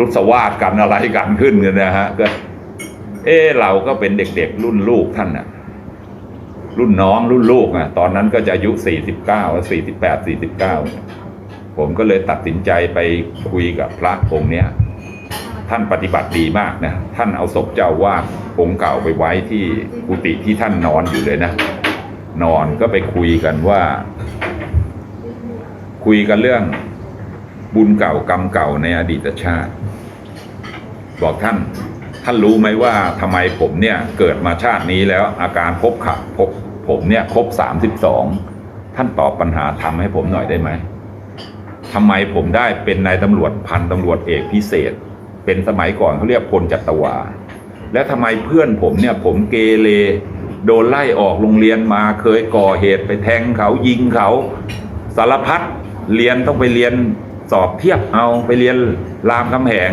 รุษวาดกันอะไรกันขึ้นกันนะฮะก็ เออเราก็เป็นเด็กๆ รุ่นลูกท่านน่ะ รุ่นน้องรุ่นลูกอะ ตอนนั้นก็จะอายุสี่สิบเก้าสี่สิบแปดสี่สิบเก้าผมก็เลยตัดสินใจไปคุยกับพระองค์เนี้ย ท่านปฏิบัติดีมากนะ ท่านเอาศพเจ้าวาดองค์เก่าไปไว้ที่กุฏิที่ท่านนอนอยู่เลยนะ นอนก็ไปคุยกันว่า คุยกันเรื่อง บุญเก่ากรรมเก่าในอดีตชาติ บอกท่าน ท่านรู้ไหมว่าทำไมผมเนี่ยเกิดมาชาตินี้แล้วอาการพบขับพบผมเนี่ยครบสามสิบสองท่านตอบปัญหาทำให้ผมหน่อยได้ไหมทำไมผมได้เป็นนายตำรวจพันตำรวจเอกพิเศษ เป็นสมัยก่อนเขาเรียกพลจัตวา และทำไมเพื่อนผมเนี่ยผมเกเรโดนไล่ออกโรงเรียนมาเคยก่อเหตุไปแทงเขายิงเขา สารพัดเรียนต้องไปเรียน สอบเทียบเอาไปเรียนรามคำแหง